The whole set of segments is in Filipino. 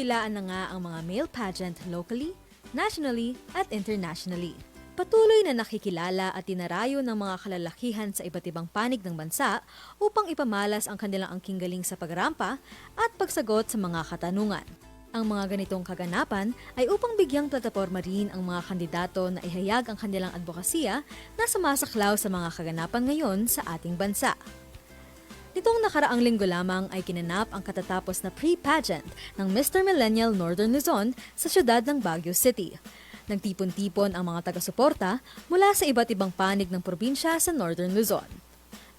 nagkadakilaan na nga ang mga male pageant locally, nationally, at internationally. Patuloy na nakikilala at tinarayo ng mga kalalakihan sa iba't ibang panig ng bansa upang ipamalas ang kanilang angking galing sa pagrampa at pagsagot sa mga katanungan. Ang mga ganitong kaganapan ay upang bigyang plataporma rin ang mga kandidato na ihayag ang kanilang advokasya na sumasaklaw sa mga kaganapan ngayon sa ating bansa. Nitong nakaraang linggo lamang ay kinanap ang katatapos na pre-pageant ng Mr. Millennial Northern Luzon sa siyudad ng Baguio City. Nagtipon-tipon ang mga taga-suporta mula sa iba't ibang panig ng probinsya sa Northern Luzon.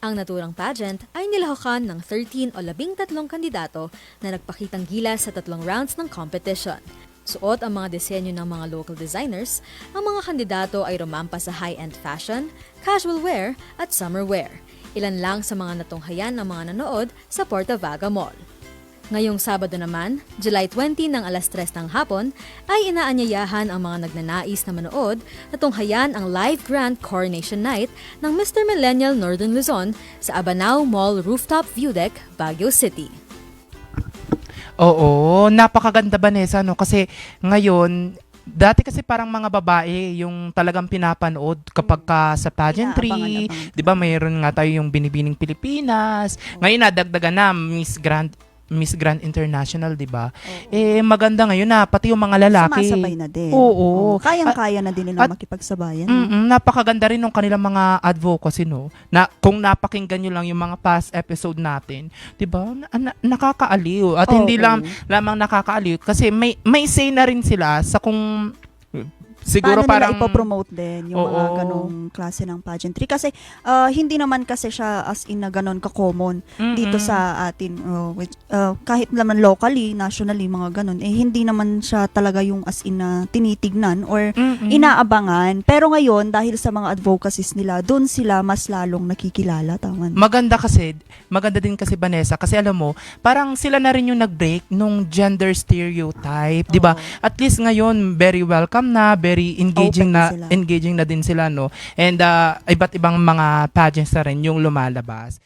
Ang naturang pageant ay nilahukan ng 13 o 13 kandidato na nagpakitang gilas sa tatlong rounds ng competition. Suot ang mga disenyo ng mga local designers, ang mga kandidato ay rumampa sa high-end fashion, casual wear at summer wear. Ilan lang sa mga natunghayan ng mga nanood sa Porta Vaga Mall. Ngayong Sabado naman, July 20 ng alas 3 ng hapon, ay inaanyayahan ang mga nagnanais na manood na tunghayan ang live grand coronation night ng Mr. Millennial Northern Luzon sa Abanao Mall Rooftop View Deck, Baguio City. Oo, napakaganda Vanessa no kasi ngayon Dati kasi parang mga babae yung talagang pinapanood kapag ka sa pageantry, Inaabangan-abangan. 'di ba? Mayroon nga tayo yung Binibining Pilipinas. Ngayon nadagdagan na Miss Grand Miss Grand International, 'di ba? Eh maganda ngayon na pati yung mga lalaki. Sumasabay na din. Oo. Kayang-kaya na din nila At- makipagsabayan. Mm, napakaganda rin ng kanilang mga advocacy, no? Na kung napakinggan nyo lang yung mga past episode natin, 'di ba? Na, na- nakakaaliw at hindi Oo. lang lamang nakakaaliw kasi may may say na rin sila sa kung siguro Paano parang ipopromote din yung mga Oo. ganong klase ng pageantry. Kasi ah, hindi naman kasi siya as in na ganon ka-common Mm-mm. dito sa atin. oh, which, ah, kahit naman locally, nationally, mga ganon, eh hindi naman siya talaga yung as in na tinitignan or Mm-mm. inaabangan. Pero ngayon, dahil sa mga advocacies nila, doon sila mas lalong nakikilala. Tama. Maganda kasi, maganda din kasi Vanessa kasi alam mo, parang sila na rin yung nag-break nung gender stereotype, 'di ba? At least ngayon very welcome na, very engaging Open na na, sila. engaging na din sila no. And uh, iba't ibang mga pageants na rin yung lumalabas.